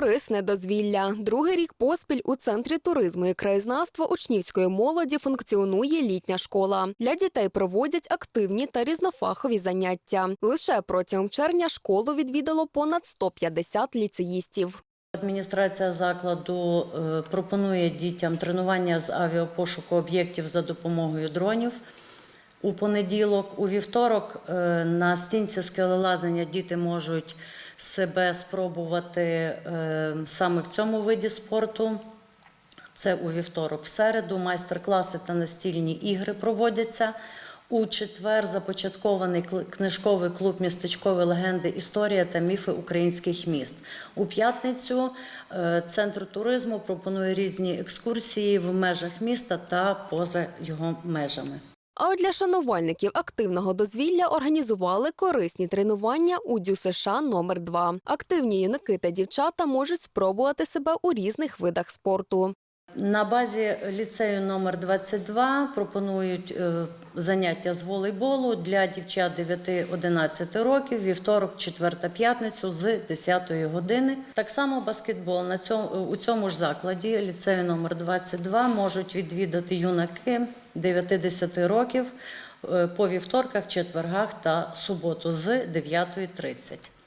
Корисне дозвілля. Другий рік поспіль у центрі туризму і краєзнавства учнівської молоді функціонує літня школа. Для дітей проводять активні та різнофахові заняття. Лише протягом червня школу відвідало понад 150 ліцеїстів. Адміністрація закладу е, пропонує дітям тренування з авіапошуку об'єктів за допомогою дронів. У понеділок, у вівторок е, на стінці скелелазання діти можуть себе спробувати е, саме в цьому виді спорту. Це у вівторок. В середу майстер-класи та настільні ігри проводяться. У четвер започаткований книжковий клуб містечкові легенди, історія та міфи українських міст. У п'ятницю е, центр туризму пропонує різні екскурсії в межах міста та поза його межами. А от для шанувальників активного дозвілля організували корисні тренування у Дю США номер 2 Активні юнаки та дівчата можуть спробувати себе у різних видах спорту. На базі ліцею номер 22 пропонують е, заняття з волейболу для дівчат 9-11 років, вівторок, четвер та п'ятницю з 10 години. Так само баскетбол на цьому, у цьому ж закладі ліцею номер 22 можуть відвідати юнаки 9-10 років е, по вівторках, четвергах та суботу з 9.30.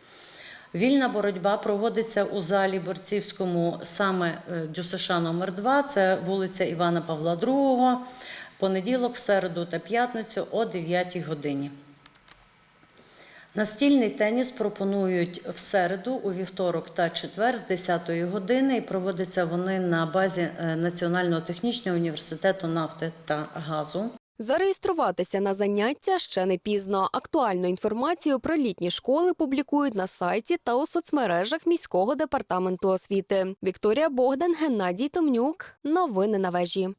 Вільна боротьба проводиться у залі борцівському саме е, ДЮСШ номер 2 це вулиця Івана Павла II, понеділок, середу та п'ятницю о 9 годині. Настільний теніс пропонують в середу, у вівторок та четвер з 10 години і проводяться вони на базі е, Національного технічного університету нафти та газу. Зареєструватися на заняття ще не пізно. Актуальну інформацію про літні школи публікують на сайті та у соцмережах міського департаменту освіти. Вікторія Богдан, Геннадій Томнюк. Новини на вежі.